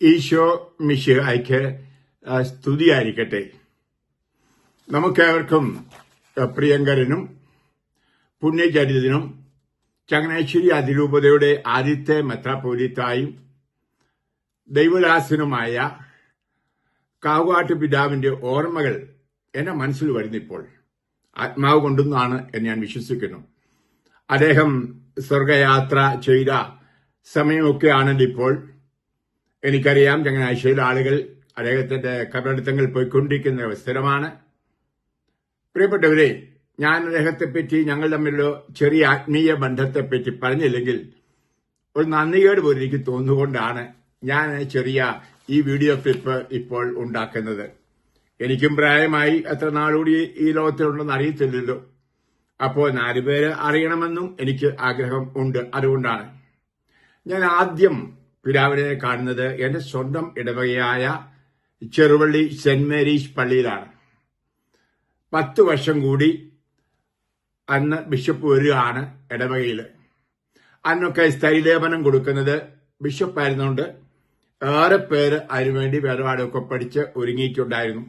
ഈശോ മിശിഹായ്ക്ക് സ്തുതിയായിരിക്കട്ടെ. നമുക്കേവർക്കും പ്രിയങ്കരനും പുണ്യചരിതനും ചങ്ങനാശ്ശേരി അതിരൂപതയുടെ ആദ്യത്തെ മെത്രാപോലിത്തായും ദൈവദാസനുമായ കാവുകാട്ട് പിതാവിന്റെ ഓർമ്മകൾ എന്റെ മനസ്സിൽ വരുന്നിപ്പോൾ ആത്മാവ് കൊണ്ടുവന്നാണ് എന്ന് ഞാൻ വിശ്വസിക്കുന്നു. അദ്ദേഹം സ്വർഗയാത്ര ചെയ്ത ഇപ്പോൾ എനിക്കറിയാം ചങ്ങനാശ്ശേരി ആളുകൾ അദ്ദേഹത്തിന്റെ കബറടത്തങ്ങൾ പോയിക്കൊണ്ടിരിക്കുന്ന അവസരമാണ് പ്രിയപ്പെട്ടവരെ ഞാൻ അദ്ദേഹത്തെപ്പറ്റി ഞങ്ങൾ തമ്മിലുള്ള ചെറിയ ആത്മീയ ബന്ധത്തെപ്പറ്റി പറഞ്ഞില്ലെങ്കിൽ ഒരു നന്ദികേട് പോലും എനിക്ക് തോന്നുകൊണ്ടാണ് ഞാൻ ചെറിയ ഈ വീഡിയോ ക്ലിപ്പ് ഇപ്പോൾ ഉണ്ടാക്കുന്നത്. എനിക്കും പ്രായമായി എത്ര നാളുകൂടി ഈ ലോകത്തിലുണ്ടെന്ന് അറിയത്തില്ലല്ലോ. അപ്പോൾ നാലുപേര് അറിയണമെന്നും എനിക്ക് ആഗ്രഹം ഉണ്ട്. അതുകൊണ്ടാണ് ഞാൻ ആദ്യം പിതാവിനെ കാണുന്നത് എന്റെ സ്വന്തം ഇടവകയായ ചെറുവള്ളി സെന്റ് മേരീസ് പള്ളിയിലാണ്. പത്ത് വർഷം കൂടി അന്ന് ബിഷപ്പ് വരികയാണ് ഇടവകയിൽ അന്നൊക്കെ സ്ഥൈലേപനം കൊടുക്കുന്നത് ബിഷപ്പായിരുന്നുകൊണ്ട് ഏറെ പേര് അതിനുവേണ്ടി വേദപാഠമൊക്കെ പഠിച്ച് ഒരുങ്ങിയിട്ടുണ്ടായിരുന്നു.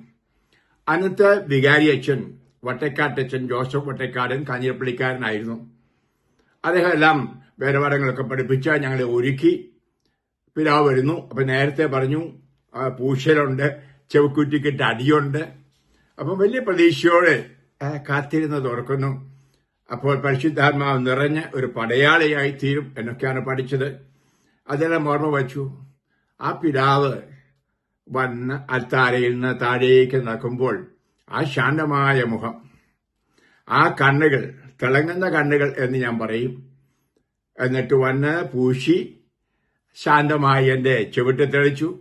അന്നത്തെ വികാരി അച്ഛൻ വട്ടക്കാട്ടച്ഛൻ ജോസഫ് വട്ടക്കാടൻ കാഞ്ഞിരപ്പള്ളിക്കാരനായിരുന്നു. അദ്ദേഹം എല്ലാം വേദപാഠങ്ങളൊക്കെ പഠിപ്പിച്ച് ഞങ്ങളെ ഒരുക്കി. പിതാവ് വരുന്നു. അപ്പൊ നേരത്തെ പറഞ്ഞു പൂശലുണ്ട് ചെവക്കുറ്റിക്കിട്ട് അടിയുണ്ട്. അപ്പം വലിയ പ്രതീക്ഷയോടെ കാത്തിരുന്ന് തുറക്കുന്നു അപ്പോൾ പരിശുദ്ധാത്മാവ് നിറഞ്ഞ ഒരു പടയാളിയായി തീരും എന്നൊക്കെയാണ് പഠിച്ചത്. അതെല്ലാം ഓർമ്മ വച്ചു. ആ പിതാവ് വന്ന് അത്താരയിൽ നിന്ന് താഴേക്ക് നടക്കുമ്പോൾ ആ ശാന്തമായ മുഖം ആ കണ്ണുകൾ തിളങ്ങുന്ന കണ്ണുകൾ എന്ന് ഞാൻ പറയും. എന്നിട്ട് വന്ന് പൂശി ശാന്തമായി എന്റെ ചുവട്ട് തെളിച്ചു.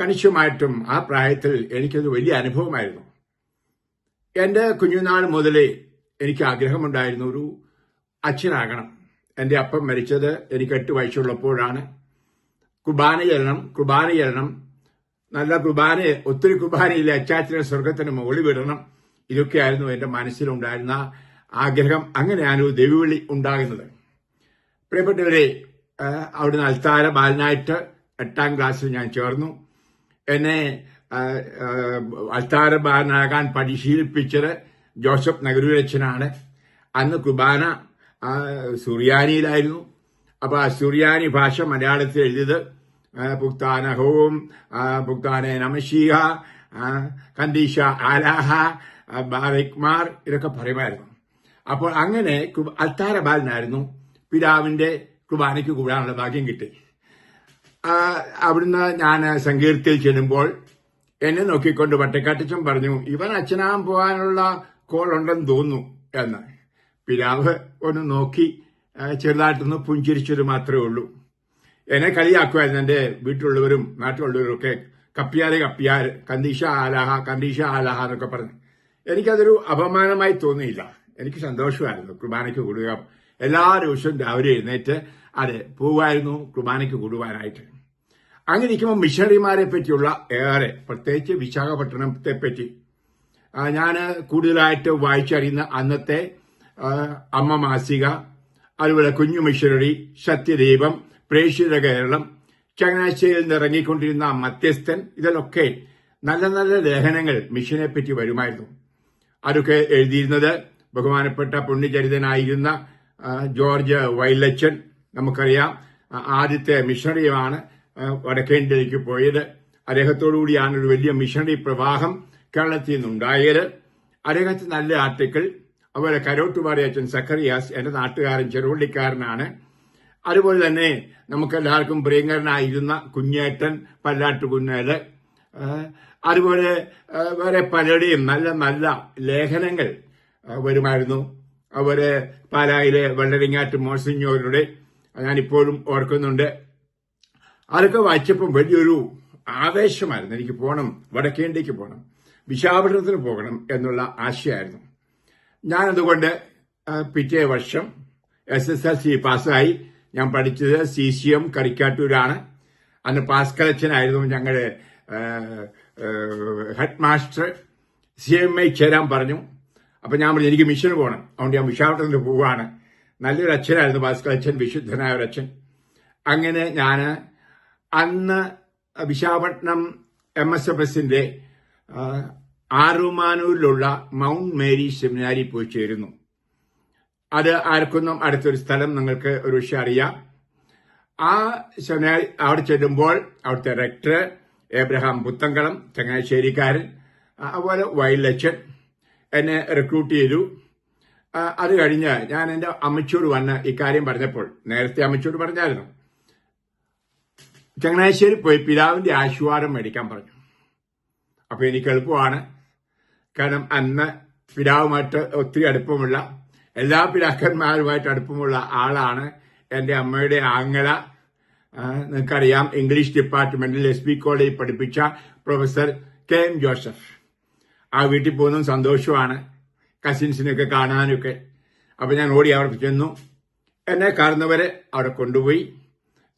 കണിശമായിട്ടും ആ പ്രായത്തിൽ എനിക്കത് വലിയ അനുഭവമായിരുന്നു. എന്റെ കുഞ്ഞുനാൾ മുതലേ എനിക്ക് ആഗ്രഹമുണ്ടായിരുന്നു ഒരു അച്ഛനാകണം. എന്റെ അപ്പം മരിച്ചത് എനിക്ക് എട്ട് വയസ്സുള്ളപ്പോഴാണ്. കുർബാന ചെല്ലണം കുർബാന ചെല്ലണം നല്ല കുർബാന ഒത്തിരി കുർബാനയിലെ അച്ചാച്ചനെ സ്വർഗത്തിന് മുകളിൽ വിടണം. ഇതൊക്കെയായിരുന്നു എന്റെ മനസ്സിലുണ്ടായിരുന്ന ആഗ്രഹം. അങ്ങനെയാണ് ദൈവവിളി ഉണ്ടാകുന്നത്. പ്രിയപ്പെട്ടവരെ അവിടുന്ന് അൽത്താര ബാലനായിട്ട് എട്ടാം ക്ലാസ്സിൽ ഞാൻ ചേർന്നു. എന്നെ അൽത്താര ബാലനാകാൻ പരിശീലിപ്പിച്ചത് ജോസഫ് നഗരൂരച്ചനാണ് അന്ന് കുബാന സുറിയാനിയിലായിരുന്നു. അപ്പൊ ആ സുറിയാനി ഭാഷ മലയാളത്തിൽ എഴുതിയത് പുക്താന ഹോം പുക്താനെ നമശീഹ കന്തീഷ ആലാഹ ബാലിക്മാർ ഇതൊക്കെ പറയുമായിരുന്നു. അപ്പോൾ അങ്ങനെ അൽത്താര ബാലനായിരുന്നു. പിതാവിന്റെ കുർബാനയ്ക്ക് കൂടാനുള്ള ഭാഗ്യം കിട്ടി. അവിടുന്ന് ഞാൻ സങ്കീർത്തിൽ ചെല്ലുമ്പോൾ എന്നെ നോക്കിക്കൊണ്ട് വട്ടക്കാട്ടച്ചൻ പറഞ്ഞു ഇവൻ അച്ഛനാകാൻ പോകാനുള്ള കോൾ ഉണ്ടെന്ന് തോന്നുന്നു എന്ന്. പിതാവ് ഒന്ന് നോക്കി ചെറുതായിട്ടൊന്ന് പുഞ്ചിരിച്ചത് മാത്രമേ ഉള്ളൂ. എന്നെ കളിയാക്കുമായിരുന്നു എന്റെ വീട്ടിലുള്ളവരും നാട്ടിലുള്ളവരും ഒക്കെ. കപ്പിയാരെ കപ്പിയാര് കന്തീഷ ആലാഹ കന്തീഷ ആലാഹ എന്നൊക്കെ പറഞ്ഞു. എനിക്കതൊരു അപമാനമായി തോന്നിയില്ല. എനിക്ക് സന്തോഷമായിരുന്നു കുർബാനയ്ക്ക് കൂടുക. എല്ലാ ദിവസവും രാവിലെ എഴുന്നേറ്റ് അത് പോവായിരുന്നു കുർബാനയ്ക്ക് കൂടുവാനായിട്ട്. അങ്ങനെ ഇരിക്കുമ്പോൾ മിഷണറിമാരെ പറ്റിയുള്ള ഏറെ പ്രത്യേകിച്ച് വിശാഖപട്ടണത്തെ പറ്റി ഞാൻ കൂടുതലായിട്ട് വായിച്ചറിയുന്ന അന്നത്തെ അമ്മ മാസിക അതുപോലെ കുഞ്ഞു മിഷണറി സത്യദീപം പ്രേക്ഷിത കേരളം ചങ്ങനാശ്ശേരിയിൽ നിന്ന് ഇറങ്ങിക്കൊണ്ടിരുന്ന മധ്യസ്ഥൻ ഇതിലൊക്കെ നല്ല നല്ല ലേഖനങ്ങൾ മിഷനെ പറ്റി വരുമായിരുന്നു. അതൊക്കെ എഴുതിയിരുന്നത് ബഹുമാനപ്പെട്ട പുണ്യചരിതനായിരുന്ന ജോർജ് വൈലച്ചൻ നമുക്കറിയാം ആദ്യത്തെ മിഷണറിയുമാണ് വടക്കേ ഇന്ത്യയിലേക്ക് പോയത്. അദ്ദേഹത്തോടുകൂടിയാണ് ഒരു വലിയ മിഷണറി പ്രവാഹം കേരളത്തിൽ നിന്നുണ്ടായത്. അദ്ദേഹത്തിന് നല്ല ആർട്ടിക്കിൾ അതുപോലെ കരോട്ടുപാടി അച്ഛൻ സക്കറിയാസ് എന്റെ നാട്ടുകാരൻ ചെറുവള്ളിക്കാരനാണ് അതുപോലെ തന്നെ നമുക്കെല്ലാവർക്കും പ്രിയങ്കരനായിരുന്ന കുഞ്ഞേട്ടൻ പല്ലാട്ട് കുഞ്ഞേൽ അതുപോലെ വേറെ പലരുടെയും നല്ല നല്ല ലേഖനങ്ങൾ വരുമായിരുന്നു. അവർ പാലായിലെ വെള്ളരിങ്ങാട്ട് മോസിഞ്ഞോരുടെ ഞാനിപ്പോഴും ഓർക്കുന്നുണ്ട്. അതൊക്കെ വായിച്ചപ്പം വലിയൊരു ആവേശമായിരുന്നു. എനിക്ക് പോകണം വടക്കേണ്ടിക്ക് പോകണം വിശാഖപട്ടണത്തിന് പോകണം എന്നുള്ള ആശയമായിരുന്നു ഞാനതുകൊണ്ട് പിറ്റേ വർഷം എസ് എസ് എൽ സി പാസ്സായി. ഞാൻ പഠിച്ചത് സി സി എം കരിക്കാട്ടൂരാണ്. അന്ന് പാസ്കലച്ചനായിരുന്നു ഞങ്ങളുടെ head master C M I ചേരാൻ പറഞ്ഞു. അപ്പൊ ഞാൻ പറഞ്ഞു എനിക്ക് മിഷന് പോകണം അതുകൊണ്ട് ഞാൻ വിശാഖപട്ടണത്തിൽ പോവുകയാണ് നല്ലൊരു അച്ഛനായിരുന്നു ഭാസ്കർ അച്ഛൻ വിശുദ്ധനായ ഒരു അച്ഛൻ. അങ്ങനെ ഞാൻ അന്ന് വിശാഖപട്ടണം എം എസ് എഫ് എസിന്റെ ആറുമാനൂരിലുള്ള മൗണ്ട് മേരി സെമിനാരി പോയി ചേരുന്നു. അത് ആർക്കൊന്നും അടുത്തൊരു സ്ഥലം നിങ്ങൾക്ക് ഒരു പക്ഷെ അറിയാം. ആ സെമിനാരി അവിടെ ചെല്ലുമ്പോൾ അവിടുത്തെ റെക്ടർ എബ്രഹാം പുത്തങ്കളം ചങ്ങനാശ്ശേരിക്കാരൻ അതുപോലെ വയലച്ചൻ എന്നെ റിക്രൂട്ട് ചെയ്തു. അത് കഴിഞ്ഞ് ഞാൻ എന്റെ അമ്മച്ചോട് വന്ന് ഇക്കാര്യം പറഞ്ഞപ്പോൾ നേരത്തെ അമ്മച്ചോട് പറഞ്ഞായിരുന്നു. ചങ്ങനാശ്ശേരി പോയി പിതാവിന്റെ ആശീർവാദം മേടിക്കാൻ പറഞ്ഞു. അപ്പോൾ എനിക്ക് എളുപ്പമാണ്. കാരണം അന്ന് പിതാവുമായിട്ട് ഒത്തിരി അടുപ്പമുള്ള എല്ലാ പിതാക്കന്മാരുമായിട്ട് അടുപ്പമുള്ള ആളാണ് എന്റെ അമ്മയുടെ ആങ്ങള. നിങ്ങൾക്കറിയാം ഇംഗ്ലീഷ് ഡിപ്പാർട്ട്മെന്റിൽ എസ് ബി കോളേജിൽ പഠിപ്പിച്ച പ്രൊഫസർ കെ എം ജോസഫ്. ആ വീട്ടിൽ പോകുന്നതും സന്തോഷമാണ്. കസിൻസിനൊക്കെ കാണാനൊക്കെ. അപ്പം ഞാൻ ഓടി അവിടെ ചെന്നു. എന്നെ കാണുന്നവരെ അവിടെ കൊണ്ടുപോയി.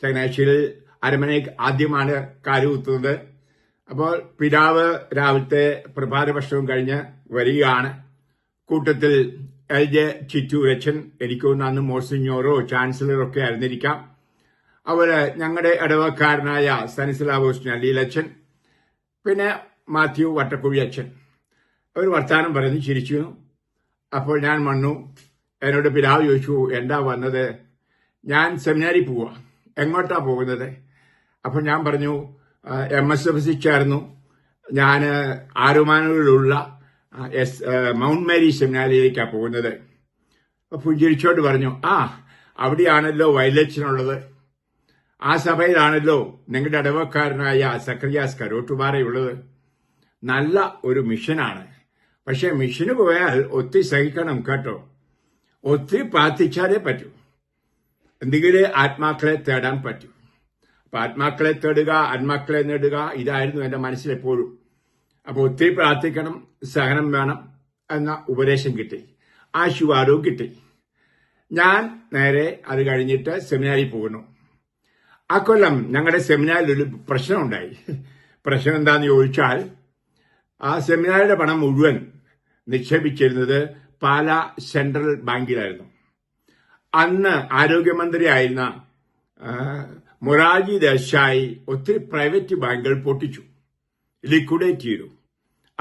ചങ്ങനാശ്ശേരിയിൽ അരമനയ്ക്ക് ആദ്യമാണ് കാലുകുത്തുന്നത് അപ്പോൾ പിതാവ് രാവിലത്തെ പ്രഭാത ഭക്ഷണവും കഴിഞ്ഞ് വരികയാണ്. കൂട്ടത്തിൽ എൽ ജെ ചിറ്റു രച്ചൻ എനിക്കൊന്ന് അന്ന് മോസിഞ്ഞോറോ ചാൻസലറോ ഒക്കെ ആയിരുന്നിരിക്കാം. അവർ ഞങ്ങളുടെ ഇടവക്കാരനായ സനിസ്ലാവോസ് നല്ലീലച്ചൻ പിന്നെ മാത്യു വട്ടക്കുഴി അച്ഛൻ. അവർ വർത്താനം പറയുന്നു ചിരിച്ചു. അപ്പോൾ ഞാൻ വന്നു. എന്നോട് പിതാവ് ചോദിച്ചു എന്താ വന്നത്? ഞാൻ സെമിനാരി പോവാ. എങ്ങോട്ടാ പോകുന്നത്? അപ്പോൾ ഞാൻ പറഞ്ഞു എം എസ് എഫ് സി ചേർന്നു ഞാൻ ആറുമാനൂരിലുള്ള എസ് മൗണ്ട് മേരി സെമിനാരിയിലേക്കാണ് പോകുന്നത്. പുഞ്ചിരിച്ചോട്ട് പറഞ്ഞു ആ അവിടെയാണല്ലോ വയലച്ചനുള്ളത്. ആ സഭയിലാണല്ലോ നിങ്ങളുടെ ഇടവക്കാരനായ സക്രിയാസ് കരോട്ടുപാറയുള്ളത്. നല്ല ഒരു മിഷനാണ്. പക്ഷെ മിഷന് പോയാൽ ഒത്തിരി സഹിക്കണം കേട്ടോ. ഒത്തിരി പ്രാർത്ഥിച്ചാലേ പറ്റൂ. എന്തെങ്കിലും ആത്മാക്കളെ തേടാൻ പറ്റൂ. അപ്പൊ ആത്മാക്കളെ തേടുക ആത്മാക്കളെ നേടുക ഇതായിരുന്നു എന്റെ മനസ്സിലെപ്പോഴും. അപ്പോൾ ഒത്തിരി പ്രാർത്ഥിക്കണം സഹനം വേണം എന്ന ഉപദേശം കിട്ടി. ആശുവാരവും കിട്ടി. ഞാൻ നേരെ അത് കഴിഞ്ഞിട്ട് സെമിനാരിൽ പോകുന്നു. ആ കൊല്ലം ഞങ്ങളുടെ സെമിനാറിൽ ഒരു പ്രശ്നമുണ്ടായി. പ്രശ്നം എന്താണെന്ന് ചോദിച്ചാൽ ആ സെമിനാറിന്റെ പണം മുഴുവൻ നിക്ഷേപിച്ചിരുന്നത് പാല സെൻട്രൽ ബാങ്കിലായിരുന്നു. അന്ന് ആരോഗ്യമന്ത്രിയായിരുന്ന മൊറാജി ദേശായി ഒത്തിരി പ്രൈവറ്റ് ബാങ്കുകൾ പൊട്ടിച്ചു. ലിക്വിഡേറ്റ് ചെയ്തു.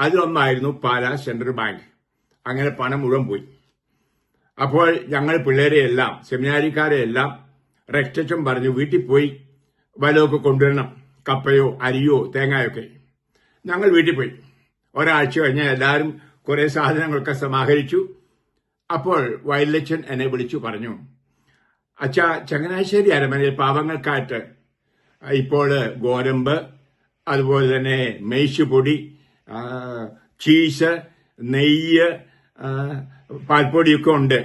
അതിലൊന്നായിരുന്നു പാല സെൻട്രൽ ബാങ്ക്. അങ്ങനെ പണം മുഴുവൻ പോയി. അപ്പോൾ ഞങ്ങൾ പിള്ളേരെ എല്ലാം സെമിനാരിക്കാരെ എല്ലാം രക്തച്ചം പറഞ്ഞു വീട്ടിൽ പോയി വലമൊക്കെ കൊണ്ടുവരണം. കപ്പയോ അരിയോ തേങ്ങയൊക്കെ. ഞങ്ങൾ വീട്ടിൽ പോയി. ഒരാഴ്ച കഴിഞ്ഞാൽ എല്ലാവരും കുറെ സാധനങ്ങളൊക്കെ സമാഹരിച്ചു. അപ്പോൾ വയലച്ചൻ എന്നെ വിളിച്ചു പറഞ്ഞു അച്ഛാ ചങ്ങനാശ്ശേരി അരമനയിൽ പാവങ്ങൾക്കായിട്ട് ഇപ്പോൾ ഗോതമ്പ് അതുപോലെ തന്നെ മേശുപൊടി ചീസ് നെയ്യ് പാൽപ്പൊടിയൊക്കെ ഉണ്ട്.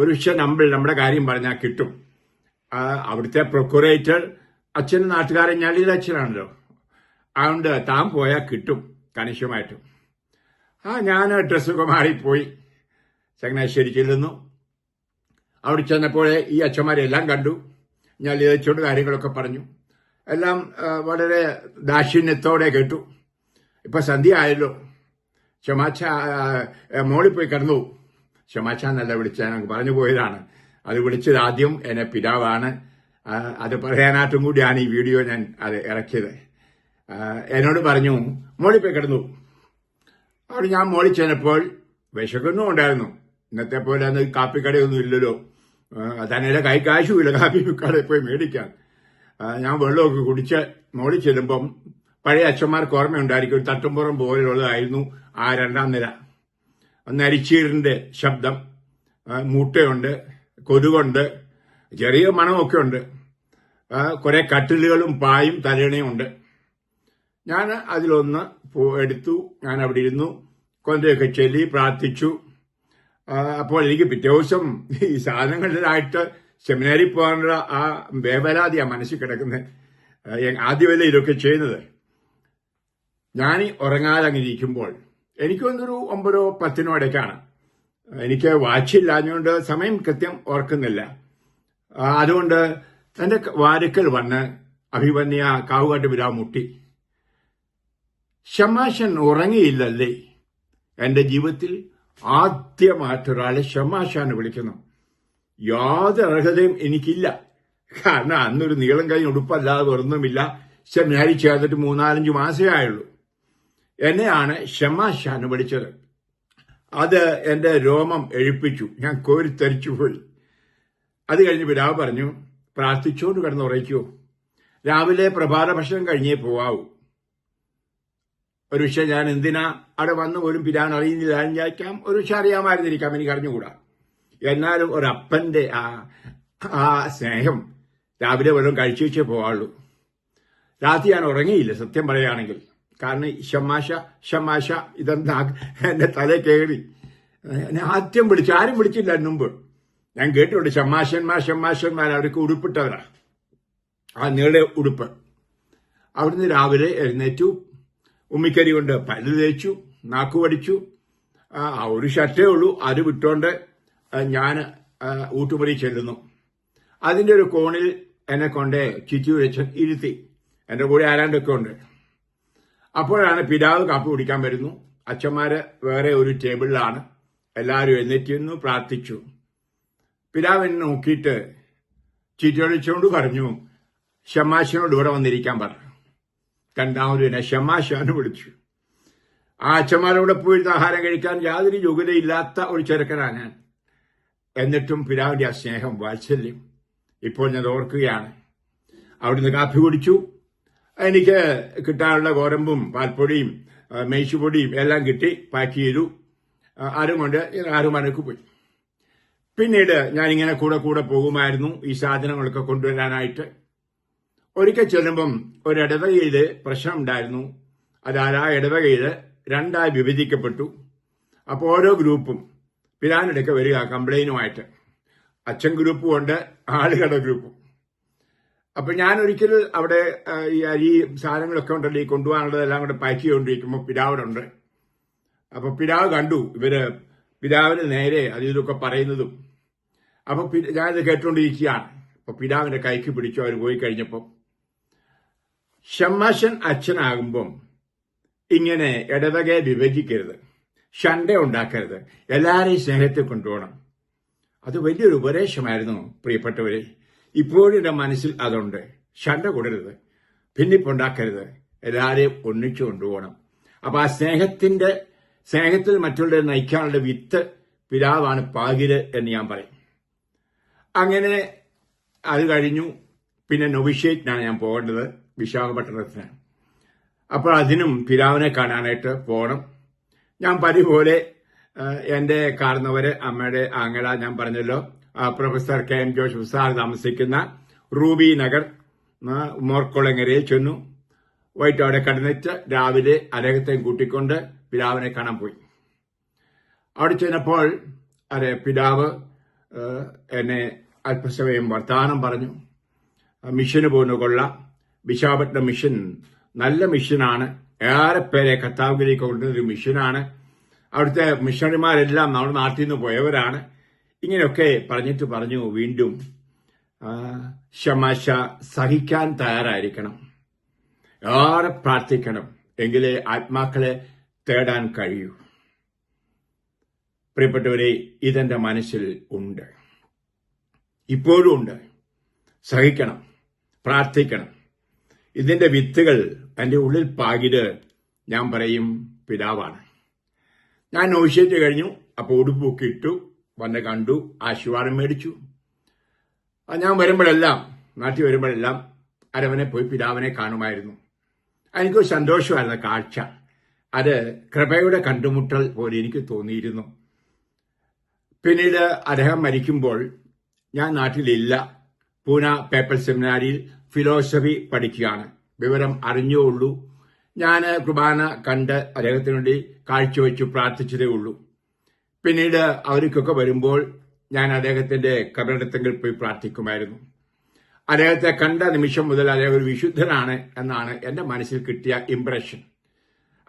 ഒരു നമ്മൾ നമ്മുടെ കാര്യം പറഞ്ഞാൽ കിട്ടും. അവിടുത്തെ പ്രൊക്കുറേറ്റർ അച്ഛൻ നാട്ടുകാരൻ ഞള്ളിയിൽ അച്ഛനാണല്ലോ. അതുകൊണ്ട് താൻ പോയാൽ കിട്ടും കണിശമായിട്ടും. ആ ഞാൻ ഡ്രസ്സൊക്കെ മാറിപ്പോയി. ചങ്ങനാശ്ശേരി ചെല്ലുന്നു അവിടെ ചെന്നപ്പോഴേ ഈ അച്ഛന്മാരെല്ലാം കണ്ടു. ഞാൻ ലളിതച്ചോട് കാര്യങ്ങളൊക്കെ പറഞ്ഞു. എല്ലാം വളരെ ദാക്ഷിണ്യത്തോടെ കേട്ടു. ഇപ്പൊ സന്ധ്യ ആയല്ലോ. ക്ഷമാച്ച മോളിൽ പോയി കിടന്നു. ക്ഷമാച്ച എന്നല്ല വിളിച്ച പറഞ്ഞു പോയതാണ്. അത് വിളിച്ചത് ആദ്യം എന്നെ പിതാവാണ്. അത് പറയാനായിട്ടും കൂടിയാണ് ഈ വീഡിയോ ഞാൻ അത് ഇറക്കിയത്. എന്നോട് പറഞ്ഞു മോളിൽ പോയി കിടന്നു. അവിടെ ഞാൻ മോളിൽ ചെന്നപ്പോൾ വിശക്കൊന്നും ഉണ്ടായിരുന്നു. ഇന്നത്തെ പോലെ അന്ന് കാപ്പിക്കടയൊന്നും ഇല്ലല്ലോ. തന്നെ കൈ കാശുമില്ല. കാപ്പി കടയിൽ പോയി മേടിക്കാൻ. ഞാൻ വെള്ളമൊക്കെ കുടിച്ച് മോളിൽ ചെല്ലുമ്പം പഴയ അച്ഛന്മാർക്ക് ഓർമ്മയുണ്ടായിരിക്കും. ഒരു തട്ടുംപുറം പോലെയുള്ളതായിരുന്നു ആ രണ്ടാം നില നരിച്ചീറിന്റെ ശബ്ദം മൂട്ടയുണ്ട് കൊതുകുണ്ട് ചെറിയ മണമൊക്കെ ഉണ്ട്. കുറെ കട്ടിലുകളും പായും തലയണയും ഉണ്ട്. ഞാൻ അതിലൊന്ന് എടുത്തു. ഞാൻ അവിടെ ഇരുന്നു. കൊന്തയൊക്കെ ചൊല്ലി പ്രാർത്ഥിച്ചു. അപ്പോൾ എനിക്ക് പിറ്റേ ദിവസം ഈ സാധനങ്ങളിലായിട്ട് സെമിനാരിൽ പോകാനുള്ള ആ വേവലാതിയാ മനസ്സിൽ കിടക്കുന്നത് ആദ്യമല്ല ഇതൊക്കെ ചെയ്യുന്നത്. ഞാൻ ഉറങ്ങാതെ എനിക്കൊന്നൊരു ഒമ്പതോ പത്തിനോ ഇടയ്ക്കാണ്. എനിക്ക് വാച്ചില്ലാഞ്ഞുകൊണ്ട് സമയം കൃത്യം ഓർക്കുന്നില്ല. അതുകൊണ്ട് തന്റെ വാരുക്കൽ വന്ന് അഭിമന്യ കാവുകാട്ട് വിരാ മുട്ടി. ഷമാശൻ ഉറങ്ങിയില്ലല്ലേ? എന്റെ ജീവിതത്തിൽ ആദ്യമായിട്ടൊരാളെ ഷമാശാന്ന് വിളിക്കുന്നു. യാതൊരു അർഹതയും എനിക്കില്ല. കാരണം അന്നൊരു നീളം കഴിഞ്ഞ ഉടുപ്പല്ലാതെ ഒന്നുമില്ല സെമിനാരി ചേർന്നിട്ട് മൂന്നാലഞ്ച് മാസമേ ആയുള്ളൂ. എന്നെയാണ് ഷമാഷ എന്ന് വിളിച്ചത്. അത് എന്റെ രോമം എഴുപ്പിച്ചു. ഞാൻ കോരിത്തരിച്ചു പോയി. അത് കഴിഞ്ഞ് പിതാവ് പറഞ്ഞു പ്രാർത്ഥിച്ചുകൊണ്ട് കിടന്ന് ഉറയ്ക്കൂ. രാവിലെ പ്രഭാത ഭക്ഷണം കഴിഞ്ഞേ പോവാവൂ. ഒരു പക്ഷെ ഞാൻ എന്തിനാ അവിടെ വന്നു പോലും പിരാൻ അറിയുന്നില്ല വിചാരിക്കാം. ഒരുപക്ഷെ അറിയാമായിരുന്നിരിക്കാം എനിക്ക് അറിഞ്ഞുകൂടാ. എന്നാലും ഒരപ്പന്റെ ആ ആ സ്നേഹം രാവിലെ വെള്ളം കഴിച്ചു വെച്ചേ പോവാള്ളൂ. രാത്രി ഞാൻ ഉറങ്ങിയില്ല സത്യം പറയുകയാണെങ്കിൽ. കാരണം ഷമാശ ഷമാശ ഇതെന്താ എന്റെ തല എന്നെ ആദ്യം വിളിച്ചു ആരും വിളിച്ചില്ല മുമ്പ്. ഞാൻ കേട്ടിട്ടുണ്ട് ഷമാശന്മാർ ഷമാശന്മാർ അവർക്ക് ഉടുപ്പിട്ടവരാ. ആ നീളെ ഉടുപ്പ്. അവിടുന്ന് രാവിലെ എഴുന്നേറ്റു. ഉമ്മിക്കരി കൊണ്ട് പല്ല് തേച്ചു നാക്കു പഠിച്ചു. ആ ഒരു ഷർട്ടേ ഉള്ളൂ. അത് വിട്ടോണ്ട് ഞാൻ ഊട്ടുമുറി ചെല്ലുന്നു. അതിന്റെ ഒരു കോണിൽ എന്നെ കൊണ്ട് വെച്ച് ഇരുത്തി. എന്റെ കൂടെ ആരാണ്ടൊക്കെ ഉണ്ട്. അപ്പോഴാണ് പിതാവ് കാപ്പി കുടിക്കാൻ വരുന്നു. അച്ഛന്മാര് വേറെ ഒരു ടേബിളിലാണ്. എല്ലാവരും എഴുന്നേറ്റിരുന്നു പ്രാർത്ഥിച്ചു. പിതാവ് എന്നെ നോക്കിയിട്ട് ചീറ്റൊളിച്ചുകൊണ്ട് പറഞ്ഞു ഷമാശിനോട് ഇവിടെ വന്നിരിക്കാൻ പറഞ്ഞു രണ്ടാമത് ഷമാശാന്ന് വിളിച്ചു. ആ അച്ഛന്മാരോടെ പോയിരുന്ന ആഹാരം കഴിക്കാൻ യാതൊരു യോഗ്യതയില്ലാത്ത ഒരു ചെറുക്കനാണ് ഞാൻ. എന്നിട്ടും പിതാവിന്റെ ആ സ്നേഹം വാത്സല്യം ഇപ്പോൾ ഞാൻ ഓർക്കുകയാണ്. അവിടുന്ന് കാപ്പി കുടിച്ചു. എനിക്ക് കിട്ടാനുള്ള ഗോരമ്പും പാൽപ്പൊടിയും മേശുപൊടിയും എല്ലാം കിട്ടി പാക്ക് ചെയ്തു. ആരും കൊണ്ട് പോയി. പിന്നീട് ഞാനിങ്ങനെ കൂടെ കൂടെ പോകുമായിരുന്നു ഈ സാധനങ്ങളൊക്കെ കൊണ്ടുവരാനായിട്ട്. ഒരിക്കൽ ചെല്ലുമ്പം ഒരു ഇടവകയിൽ പ്രശ്നം ഉണ്ടായിരുന്നു. അതായത് ആ രണ്ടായി വിഭജിക്കപ്പെട്ടു. അപ്പോൾ ഓരോ ഗ്രൂപ്പും പിരാനിടയ്ക്ക് വരിക കംപ്ലൈനുമായിട്ട്. അച്ഛൻ ഗ്രൂപ്പും ഉണ്ട് ആളുകളുടെ ഗ്രൂപ്പും. അപ്പൊ ഞാൻ ഒരിക്കൽ അവിടെ ഈ അരി സാധനങ്ങളൊക്കെ ഉണ്ടല്ലോ ഈ കൊണ്ടുപോകാനുള്ളതെല്ലാം കൂടെ പാക്ക് ചെയ്തുകൊണ്ടിരിക്കുമ്പോൾ പിതാവിനുണ്ട് അപ്പൊ പിതാവ് കണ്ടു ഇവർ പിതാവിന് നേരെ അത് ഇതൊക്കെ പറയുന്നതും. അപ്പൊ ഞാനിത് കേട്ടുകൊണ്ടിരിക്കുകയാണ് അപ്പൊ പിതാവിന്റെ കൈക്ക് പിടിച്ചു അവർ പോയി കഴിഞ്ഞപ്പോ ഷമ്മാശൻ അച്ഛനാകുമ്പം ഇങ്ങനെ ഇടവകയെ വിഭജിക്കരുത്. ഷണ്ട ഉണ്ടാക്കരുത്. എല്ലാവരെയും സ്നേഹത്തിൽ കൊണ്ടുപോകണം. അത് വലിയൊരു ഉപദേശമായിരുന്നു പ്രിയപ്പെട്ടവരെ. ഇപ്പോഴും എന്റെ മനസ്സിൽ അതുണ്ട്. ഷണ്ട കൂടരുത്. ഭിന്നിപ്പുണ്ടാക്കരുത് എല്ലാവരെയും ഒന്നിച്ചു കൊണ്ടുപോകണം. അപ്പൊ ആ സ്നേഹത്തിന്റെ സ്നേഹത്തിൽ മറ്റുള്ളവരെ നയിക്കാനുള്ള വിത്ത് പിതാവാണ് പാകിര് എന്ന് ഞാൻ പറയും. അങ്ങനെ അത് കഴിഞ്ഞു. പിന്നെ നൊവിഷേറ്റിനാണ് ഞാൻ പോകേണ്ടത്. വിശാഖപട്ടണത്തിന് അപ്പോൾ അതിനും പിതാവിനെ കാണാനായിട്ട് പോകണം ഞാൻ പതിപോലെ എന്റെ കാർന്നവര് അമ്മയുടെ ആങ്ങള ഞാൻ പറഞ്ഞല്ലോ professor K M Joseph sir താമസിക്കുന്ന റൂബി നഗർ മോർക്കുളങ്ങരയിൽ ചെന്നു. വൈറ്റ് അവിടെ കടന്നിട്ട് രാവിലെ അദ്ദേഹത്തെ കൂട്ടിക്കൊണ്ട് പിതാവിനെ കാണാൻ പോയി. അവിടെ ചെന്നപ്പോൾ അതെ പിതാവ് എന്നെ അല്പസമയം വർത്തമാനം പറഞ്ഞു. മിഷന് പോകുന്ന കൊള്ളാം. വിശാഖപട്ടണം മിഷൻ. നല്ല മിഷനാണ്. ഏറെ പേരെ കത്താവിലേക്ക് കൊണ്ടുവരുന്ന ഒരു മിഷനാണ്. അവിടുത്തെ മിഷണറിമാരെല്ലാം നമ്മുടെ നാട്ടിൽ നിന്ന് പോയവരാണ്. ഇങ്ങനെയൊക്കെ പറഞ്ഞിട്ട് പറഞ്ഞു വീണ്ടും ശമാശ സഹിക്കാൻ തയ്യാറായിരിക്കണം. ഏറെ പ്രാർത്ഥിക്കണം എങ്കിലേ ആത്മാക്കളെ തേടാൻ കഴിയൂ. പ്രിയപ്പെട്ടവരെ ഇതെന്റെ മനസ്സിൽ ഉണ്ട്. ഇപ്പോഴും ഉണ്ട്. സഹിക്കണം പ്രാർത്ഥിക്കണം. ഇതിന്റെ വിത്തുകൾ എന്റെ ഉള്ളിൽ പാകിത് ഞാൻ പറയും പിതാവാണ്. ഞാൻ നോശ്യറ്റ് കഴിഞ്ഞു അപ്പോൾ ഉടുപ്പൊക്കെ ഇട്ടു വന്ന് കണ്ടു ആശീർവാദം മേടിച്ചു. ഞാൻ വരുമ്പോഴെല്ലാം നാട്ടിൽ വരുമ്പോഴെല്ലാം അരവനെ പോയി പിതാവിനെ കാണുമായിരുന്നു. എനിക്കൊരു സന്തോഷമായിരുന്നു കാഴ്ച. അത് കൃപയുടെ കണ്ടുമുട്ടൽ പോലെ എനിക്ക് തോന്നിയിരുന്നു. പിന്നീട് അദ്ദേഹം മരിക്കുമ്പോൾ ഞാൻ നാട്ടിലില്ല. പൂന പേപ്പർ സെമിനാരിയിൽ ഫിലോസഫി പഠിക്കുകയാണ്. വിവരം അറിഞ്ഞേ ഉള്ളൂ. ഞാൻ കുർബാന കണ്ട് അദ്ദേഹത്തിന് വേണ്ടി കാഴ്ചവെച്ചു പ്രാർത്ഥിച്ചതേ ഉള്ളൂ. പിന്നീട് അവർക്കൊക്കെ വരുമ്പോൾ ഞാൻ അദ്ദേഹത്തിന്റെ കബറിടത്തെങ്കിൽ പോയി പ്രാർത്ഥിക്കുമായിരുന്നു. അദ്ദേഹത്തെ കണ്ട നിമിഷം മുതൽ അദ്ദേഹം ഒരു വിശുദ്ധനാണ് എന്നാണ് എന്റെ മനസ്സിൽ കിട്ടിയ ഇംപ്രഷൻ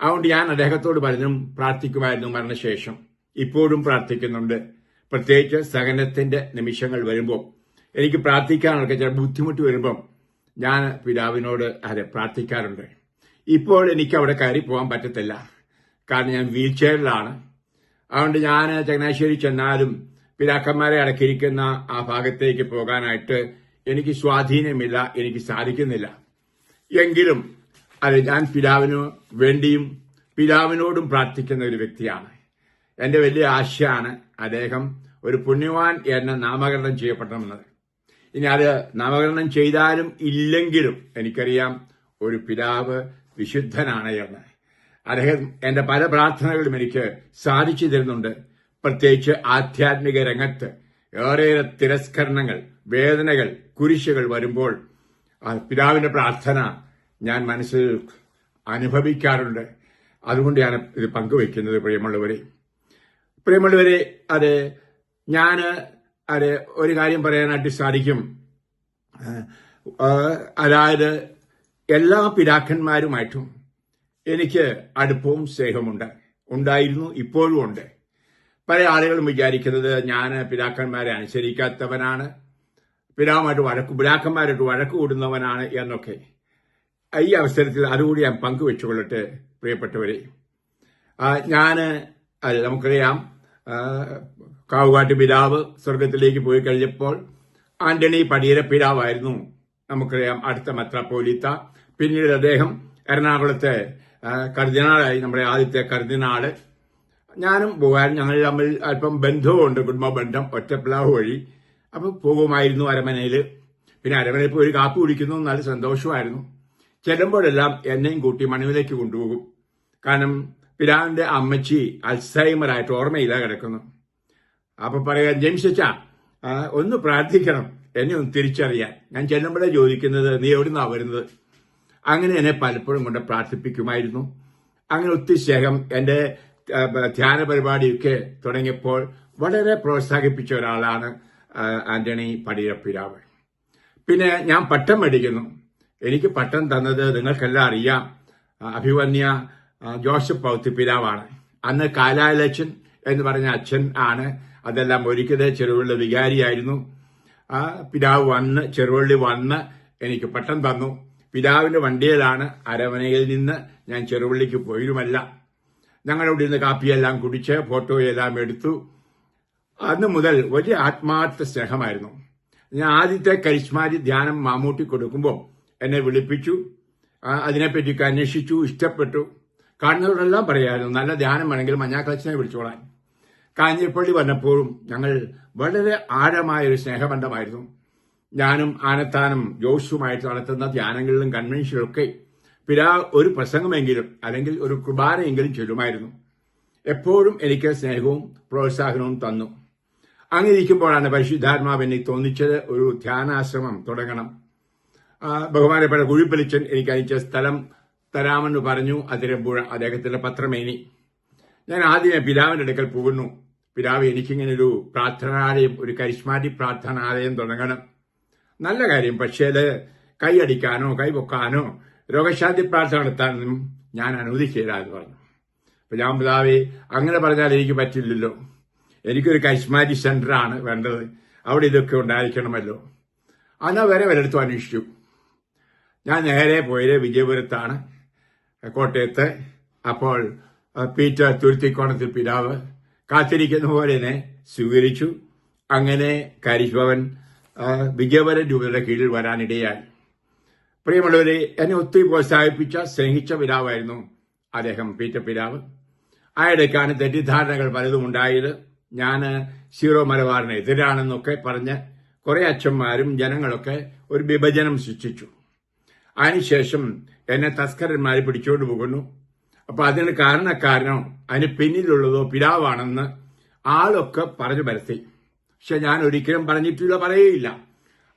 അതുകൊണ്ട് ഞാൻ അദ്ദേഹത്തോട് പലതും പ്രാർത്ഥിക്കുമായിരുന്നു മരണശേഷം. ഇപ്പോഴും പ്രാർത്ഥിക്കുന്നുണ്ട്. പ്രത്യേകിച്ച് സഹനത്തിന്റെ നിമിഷങ്ങൾ വരുമ്പോൾ എനിക്ക് പ്രാർത്ഥിക്കാനൊക്കെ ചില ബുദ്ധിമുട്ട് വരുമ്പം ഞാൻ പിതാവിനോട് അതെ പ്രാർത്ഥിക്കാറുണ്ട്. ഇപ്പോൾ എനിക്ക് അവിടെ കയറി പോകാൻ പറ്റത്തില്ല. കാരണം ഞാൻ വീൽ ചെയറിലാണ് അതുകൊണ്ട് ഞാൻ ചങ്ങനാശ്ശേരി ചെന്നാലും പിതാക്കന്മാരെ അടക്കിയിരിക്കുന്ന ആ ഭാഗത്തേക്ക് പോകാനായിട്ട് എനിക്ക് സ്വാധീനമില്ല എനിക്ക് സാധിക്കുന്നില്ല. എങ്കിലും അത് ഞാൻ പിതാവിന് വേണ്ടിയും പിതാവിനോടും പ്രാർത്ഥിക്കുന്ന ഒരു വ്യക്തിയാണ്. എന്റെ വലിയ ആശയാണ് അദ്ദേഹം ഒരു പുണ്യവാൻ എന്ന നാമകരണം ചെയ്യപ്പെടണമെന്നത്. ഇനി അത് നാമകരണം ചെയ്താലും ഇല്ലെങ്കിലും എനിക്കറിയാം ഒരു പിതാവ് വിശുദ്ധനാണ് എന്ന്. അദ്ദേഹം എന്റെ പല പ്രാർത്ഥനകളും എനിക്ക് സാധിച്ചു തരുന്നുണ്ട്. പ്രത്യേകിച്ച് ആധ്യാത്മിക രംഗത്ത് ഏറെയേറെ തിരസ്കരണങ്ങൾ വേദനകൾ കുരിശുകൾ വരുമ്പോൾ പിതാവിന്റെ പ്രാർത്ഥന ഞാൻ മനസ്സിൽ അനുഭവിക്കാറുണ്ട്. അതുകൊണ്ട് ഞാൻ ഇത് പങ്കുവെക്കുന്നത് പ്രിയമുള്ളവരെ. പ്രിയമുള്ളവരെ അത് ഞാൻ അത് ഒരു കാര്യം പറയാനായിട്ട് സാധിക്കും. അതായത് എല്ലാ പിതാക്കന്മാരുമായിട്ടും എനിക്ക് അടുപ്പവും സ്നേഹമുണ്ട്. ഉണ്ടായിരുന്നു ഇപ്പോഴും ഉണ്ട്. പല ആളുകളും വിചാരിക്കുന്നത് ഞാൻ പിതാക്കന്മാരെ അനുസരിക്കാത്തവനാണ്. പിതാവുമായിട്ട് വഴക്ക് പിതാക്കന്മാരായിട്ട് വഴക്ക് കൂടുന്നവനാണ് എന്നൊക്കെ. ഈ അവസരത്തിൽ അതുകൂടി ഞാൻ പങ്കുവെച്ചുകൊള്ളട്ടെ പ്രിയപ്പെട്ടവരെ. ഞാൻ നമുക്കറിയാം കാവുകാട്ട് പിതാവ് സ്വർഗത്തിലേക്ക് പോയി കഴിഞ്ഞപ്പോൾ ആന്റണി പടിയര പിതാവായിരുന്നു. നമുക്കറിയാം അടുത്ത മെത്രാപ്പോലീത്ത. പിന്നീട് അദ്ദേഹം എറണാകുളത്തെ കർദിനാളായി നമ്മുടെ ആദ്യത്തെ കർദിനാൾ. ഞാനും പോകാൻ ഞങ്ങൾ തമ്മിൽ അല്പം ബന്ധവുമുണ്ട് കുടുംബ ബന്ധം ഒറ്റപ്പിളാവ് വഴി. അപ്പോൾ പോകുമായിരുന്നു അരമനയിൽ പിന്നെ അരമനയിൽ പോയി ഒരു കാപ്പി കുടിക്കുന്നു നല്ല സന്തോഷമായിരുന്നു. ചെല്ലുമ്പോഴെല്ലാം എന്നെയും കൂട്ടി മണിവിലേക്ക് കൊണ്ടുപോകും. കാരണം പിതാവിന്റെ അമ്മച്ചി അൽസൈമറായിട്ട് ഓർമ്മയില്ല കിടക്കുന്നു. അപ്പൊ പറയാ ജെയിംസ് ഒന്ന് പ്രാർത്ഥിക്കണം. എന്നെ ഒന്ന് തിരിച്ചറിയാൻ. ഞാൻ ചെല്ലുമ്പോഴേ ചോദിക്കുന്നത് നീ എവിടുന്നാ വരുന്നത്? അങ്ങനെ എന്നെ പലപ്പോഴും കൊണ്ട് പ്രാർത്ഥിപ്പിക്കുമായിരുന്നു. അങ്ങനെ ഒത്തിരി ശേഖം എന്റെ ധ്യാന പരിപാടിയൊക്കെ തുടങ്ങിയപ്പോൾ വളരെ പ്രോത്സാഹിപ്പിച്ച ഒരാളാണ് ആന്റണി പടിയപ്പിരാവ്. പിന്നെ ഞാൻ പട്ടം മേടിക്കുന്നു. എനിക്ക് പട്ടം തന്നത് നിങ്ങൾക്കെല്ലാം അറിയാം. അഭിവന്യ ജോസഫ് പൗത്തിപ്പിരാവാണ് അന്ന് കാലാലച്ചൻ എന്ന് പറഞ്ഞ അച്ഛൻ ആണ്. അതെല്ലാം ഒരിക്കലേ ചെറുവള്ളി വികാരിയായിരുന്നു. ആ പിതാവ് വന്ന് ചെറുവള്ളി വന്ന് എനിക്ക് പട്ടം തന്നു. പിതാവിന്റെ വണ്ടിയിലാണ് അരമനയിൽ നിന്ന് ഞാൻ ചെറുവള്ളിക്ക് പോയിരുമല്ല. ഞങ്ങളവിടെ നിന്ന് കാപ്പിയെല്ലാം കുടിച്ച് ഫോട്ടോയെല്ലാം എടുത്തു. അന്ന് മുതൽ വലിയ ആത്മാർത്ഥ സ്നേഹമായിരുന്നു. ഞാൻ ആദ്യത്തെ കരിഷ്മാരി ധ്യാനം മാമൂട്ടി കൊടുക്കുമ്പോൾ എന്നെ വിളിപ്പിച്ചു. അതിനെപ്പറ്റി അന്വേഷിച്ചു ഇഷ്ടപ്പെട്ടു. കാണുന്നവരോടെല്ലാം പറയായിരുന്നു നല്ല ധ്യാനം വേണമെങ്കിൽ മഞ്ഞാക്കളച്ചനെ വിളിച്ചോളാൻ. കാഞ്ഞിരപ്പള്ളി വന്നപ്പോഴും ഞങ്ങൾ വളരെ ആഴമായ ഒരു സ്നേഹബന്ധമായിരുന്നു. ഞാനും ആനത്താനും ജോഷുമായിട്ട് നടത്തുന്ന ധ്യാനങ്ങളിലും കൺവെൻഷനിലൊക്കെ പിരാ ഒരു പ്രസംഗമെങ്കിലും അല്ലെങ്കിൽ ഒരു കുർബാനയെങ്കിലും ചൊല്ലുമായിരുന്നു. എപ്പോഴും എനിക്ക് സ്നേഹവും പ്രോത്സാഹനവും തന്നു. അങ്ങനെ ഇരിക്കുമ്പോഴാണ് പരിശുദ്ധാത്മാവ് എന്നെ തോന്നിച്ചത് ഒരു ധ്യാനാശ്രമം തുടങ്ങണം. ബഹുമാനപ്പെട്ട കുഴിപ്പലിച്ചൻ എനിക്ക് അയച്ച സ്ഥലം തരാമെന്ന് പറഞ്ഞു. അതിരമ്പുഴ അദ്ദേഹത്തിന്റെ പത്രമേനി. ഞാൻ ആദ്യമേ പിതാവിന്റെ അടുക്കൽ പോകുന്നു. പിതാവ് എനിക്കിങ്ങനെ ഒരു പ്രാർത്ഥനാലയം ഒരു കരിഷ്മാറ്റി പ്രാർത്ഥനാലയം തുടങ്ങണം. നല്ല കാര്യം പക്ഷേ അത് കൈയടിക്കാനോ കൈപൊക്കാനോ രോഗശാന്തി പ്രാർത്ഥന നടത്താനും ഞാൻ അനുവദിക്കില്ല എന്ന് പറഞ്ഞു. അപ്പൊ ഞാൻ പിതാവേ അങ്ങനെ പറഞ്ഞാൽ എനിക്ക് പറ്റില്ലല്ലോ. എനിക്കൊരു കരിഷ്മാറ്റിക് സെന്ററാണ് വേണ്ടത്. അവിടെ ഇതൊക്കെ ഉണ്ടായിരിക്കണമല്ലോ. എന്നാൽ വരെ വരെടുത്തു അന്വേഷിച്ചു. ഞാൻ നേരെ പോയത് വിജയപുരത്താണ്. കോട്ടയത്ത്. അപ്പോൾ പീറ്റർ തുരുത്തിക്കോണത്തിൽ പിതാവ് കാത്തിരിക്കുന്ന പോലെ തന്നെ സ്വീകരിച്ചു. അങ്ങനെ കരിഭവൻ വിജയവരൻ രൂപയുടെ കീഴിൽ വരാനിടയായി. പ്രിയമുള്ളവരെ എന്നെ ഒത്തിരി പ്രോത്സാഹിപ്പിച്ച സ്നേഹിച്ച പിതാവായിരുന്നു അദ്ദേഹം പീറ്റർ പിതാവ്. അയാളേക്കാണ് തെറ്റിദ്ധാരണകൾ പലതും ഉണ്ടായത് ഞാൻ സീറോ മലബാറിന് എതിരാണെന്നൊക്കെ പറഞ്ഞ് കുറെ അച്ഛന്മാരും ജനങ്ങളൊക്കെ ഒരു വിഭജനം സൃഷ്ടിച്ചു. അതിനുശേഷം എന്നെ തസ്കരന്മാരെ പിടിച്ചുകൊണ്ട് പോകുന്നു. അപ്പൊ അതിന് കാരണക്കാരനോ അതിന് പിന്നിലുള്ളതോ പിതാവാണെന്ന് ആളൊക്കെ പറഞ്ഞു പരത്തി പക്ഷെ ഞാൻ ഒരിക്കലും പറഞ്ഞിട്ടില്ല പറയുകയില്ല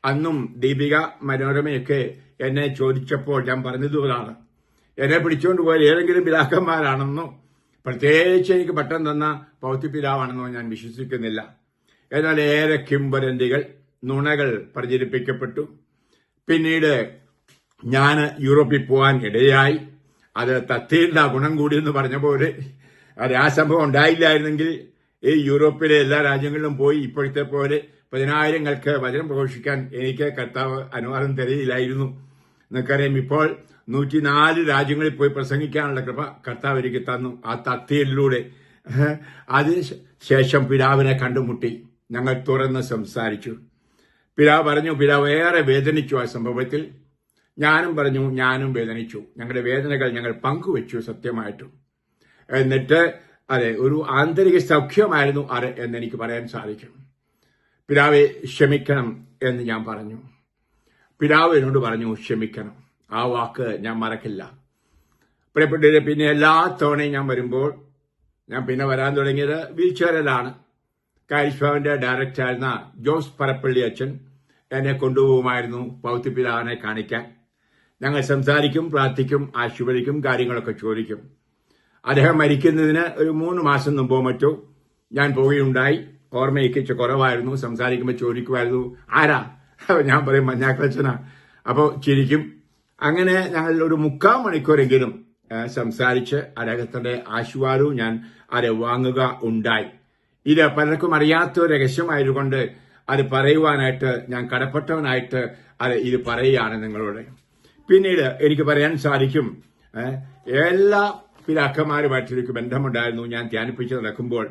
അന്നും ദീപിക മനോരമയൊക്കെ എന്നെ ചോദിച്ചപ്പോൾ ഞാൻ പറഞ്ഞതുപോലാണ്. എന്നെ പിടിച്ചുകൊണ്ട് പോയാൽ ഏതെങ്കിലും പിതാക്കന്മാരാണെന്നോ പ്രത്യേകിച്ച് എനിക്ക് പട്ടം തന്ന പൗത്തി പിതാവാണെന്നോ ഞാൻ വിശ്വസിക്കുന്നില്ല. എന്നാൽ ഏറെ കിംബരന്തികൾ നുണകൾ പ്രചരിപ്പിക്കപ്പെട്ടു. പിന്നീട് ഞാൻ യൂറോപ്പിൽ പോകാൻ ഇടയായി. അത് തത്തീരുടെ ഗുണം കൂടി എന്ന് പറഞ്ഞ പോലെ. ആ സംഭവം ഉണ്ടായില്ലായിരുന്നെങ്കിൽ ഈ യൂറോപ്പിലെ എല്ലാ രാജ്യങ്ങളിലും പോയി ഇപ്പോഴത്തെ പോലെ പതിനായിരങ്ങൾക്ക് വചനം പ്രഘോഷിക്കാൻ എനിക്ക് കർത്താവ് അനുവാദം തരയില്ലായിരുന്നു നിങ്ങൾക്കറിയാം ഇപ്പോൾ നൂറ്റിനാല് രാജ്യങ്ങളിൽ പോയി പ്രസംഗിക്കാനുള്ള കൃപ കർത്താവ് എനിക്ക് തന്നു ആ തത്തിയിലൂടെ അതിന് ശേഷം പിതാവിനെ കണ്ടുമുട്ടി. ഞങ്ങൾ തുറന്ന് സംസാരിച്ചു. പിതാവ് പറഞ്ഞു പിതാവ് ഏറെ വേദനിച്ചു ആ സംഭവത്തിൽ. ഞാനും പറഞ്ഞു ഞാനും വേദനിച്ചു. ഞങ്ങളുടെ വേദനകൾ ഞങ്ങൾ പങ്കുവെച്ചു സത്യമായിട്ടും. എന്നിട്ട് അതെ ഒരു ആന്തരിക സൗഖ്യമായിരുന്നു അത് എന്ന് എനിക്ക് പറയാൻ സാധിക്കും പിതാവെ ക്ഷമിക്കണം എന്ന് ഞാൻ പറഞ്ഞു. പിതാവ് എന്നോട് പറഞ്ഞു ക്ഷമിക്കണം. ആ വാക്ക് ഞാൻ മറക്കില്ല. പ്രിയപ്പെട്ടവരെ പിന്നെ എല്ലാ തവണയും ഞാൻ വരുമ്പോൾ ഞാൻ പിന്നെ വരാൻ തുടങ്ങിയത് വീൽ ചെയറിലാണ് കാരിഷ്ഭാവിന്റെ ഡയറക്ടറായിരുന്ന ജോസ് പരപ്പള്ളി അച്ഛൻ എന്നെ കൊണ്ടുപോകുമായിരുന്നു പൗത്തി പിതാവിനെ കാണിക്കാൻ. ഞങ്ങൾ സംസാരിക്കും പ്രാർത്ഥിക്കും ആശുപത്രിക്കും കാര്യങ്ങളൊക്കെ ചോദിക്കും. അദ്ദേഹം മരിക്കുന്നതിന് ഒരു മൂന്ന് മാസം മുമ്പോ മറ്റോ ഞാൻ പോവുകയുണ്ടായി. ഓർമ്മയിക്കിച്ച് കുറവായിരുന്നു. സംസാരിക്കുമ്പോൾ ചോദിക്കുമായിരുന്നു ആരാ? ഞാൻ പറയും മഞ്ഞാക്കളച്ചനാ. അപ്പോൾ ചിരിക്കും. അങ്ങനെ ഞങ്ങൾ ഒരു മുക്കാൽ മണിക്കൂറെങ്കിലും സംസാരിച്ച് അദ്ദേഹത്തിന്റെ ആശുവാദവും ഞാൻ അത് വാങ്ങുക ഉണ്ടായി. ഇത് പലർക്കും അറിയാത്ത രഹസ്യമായതുകൊണ്ട് അത് പറയുവാനായിട്ട് ഞാൻ കടപ്പെട്ടവനായിട്ട് അത് ഇത് പറയുകയാണ് നിങ്ങളോട്. പിന്നീട് എനിക്ക് പറയാൻ സാധിക്കും. എല്ലാ പിതാക്കന്മാരുമായിട്ട് എനിക്ക് ബന്ധമുണ്ടായിരുന്നു. ഞാൻ ധ്യാനിപ്പിച്ച് നടക്കുമ്പോൾ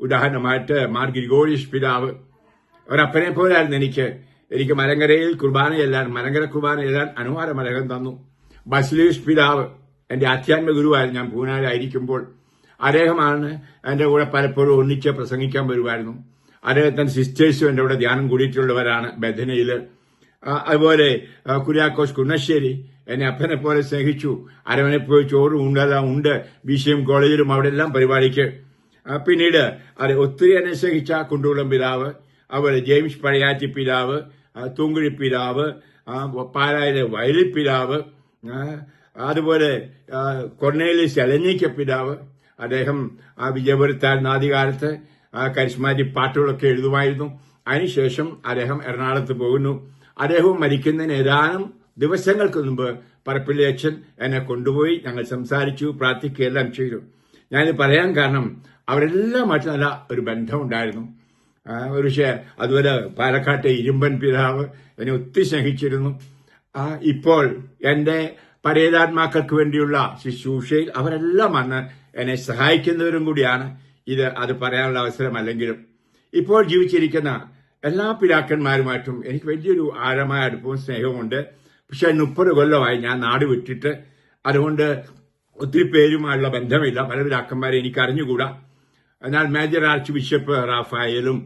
ഉദാഹരണമായിട്ട് മാർ ഗ്രിഗോറിയസ് പിതാവ്. ഒരപ്പനെ പോലായിരുന്നു എനിക്ക്. എനിക്ക് മലങ്കരയിൽ കുർബാന ചെല്ലാൻ മലങ്കര കുർബാന ചെല്ലാൻ അനുവാദം മലകം തന്നു. ബസ്ലീഷ് പിതാവ് എന്റെ ആധ്യാത്മിക ഗുരുവായിരുന്നു. ഞാൻ പൂനാലായിരിക്കുമ്പോൾ അദ്ദേഹമാണ് എന്റെ കൂടെ പലപ്പോഴും ഒന്നിച്ച് പ്രസംഗിക്കാൻ വരുമായിരുന്നു. അദ്ദേഹത്തിന്റെ സിസ്റ്റേഴ്സും എന്റെ കൂടെ ധ്യാനം കൂടിയിട്ടുള്ളവരാണ് ബഥനയിൽ. അതുപോലെ കുര്യാക്കോസ് കുന്നശ്ശേരി എന്നെ അപ്പനെ പോലെ സ്നേഹിച്ചു. അരവനെ പോയി ചോറും ഉണ്ടെല്ലാം ഉണ്ട്. ബി. സി. എം കോളേജിലും അവിടെ എല്ലാം പരിപാടിക്ക് പിന്നീട് അത് ഒത്തിരി എന്നെ സ്നേഹിച്ച കുണ്ടുകുളം പിതാവ് അതുപോലെ ജെയിംസ് പഴയാറ്റി പിതാവ് തൂങ്കുഴി പിതാവ് പാലായിലെ വയലി പിതാവ് അതുപോലെ ആ, ശലഞ്ഞിക്ക പിതാവ്. അദ്ദേഹം ആ വിജയപുരത്തായിരുന്ന ആദ്യകാലത്ത് കരിസ്മാറ്റിക് പാട്ടുകളൊക്കെ എഴുതുമായിരുന്നു. അതിനുശേഷം അദ്ദേഹം എറണാകുളത്ത് പോകുന്നു. അദ്ദേഹവും മരിക്കുന്നതിന് ഏതാനും ദിവസങ്ങൾക്ക് മുമ്പ് പറപ്പള്ളി അച്ഛൻ എന്നെ കൊണ്ടുപോയി ഞങ്ങൾ സംസാരിച്ചു പ്രാർത്ഥിക്കുകയെല്ലാം ചെയ്തു. ഞാനിത് പറയാൻ കാരണം അവരെല്ലാമായിട്ട് നല്ല ഒരു ബന്ധമുണ്ടായിരുന്നു. ഒരു പക്ഷേ അതുപോലെ പാലക്കാട്ടെ ഇരുമ്പൻ പിതാവ് എന്നെ ഒത്തിരി സ്നേഹിച്ചിരുന്നു. ഇപ്പോൾ എന്റെ പരേതാത്മാക്കൾക്ക് വേണ്ടിയുള്ള ശുശ്രൂഷയിൽ അവരെല്ലാം വന്ന് എന്നെ സഹായിക്കുന്നവരും കൂടിയാണ്. ഇത് അത് പറയാനുള്ള അവസരമല്ലെങ്കിലും ഇപ്പോൾ ജീവിച്ചിരിക്കുന്ന എല്ലാ പിതാക്കന്മാരുമായിട്ടും എനിക്ക് വലിയൊരു ആഴമായ അടുപ്പവും സ്നേഹവുമുണ്ട് പക്ഷെ മുപ്പത് കൊല്ലമായി ഞാൻ നാട് വിട്ടിട്ട് അതുകൊണ്ട് ഒത്തിരി പേരുമായുള്ള ബന്ധമില്ല. പല പിതാക്കന്മാരെ എനിക്ക് അറിഞ്ഞുകൂടാ. എന്നാൽ മേജർ ആർച്ച് ബിഷപ്പ് റാഫായലും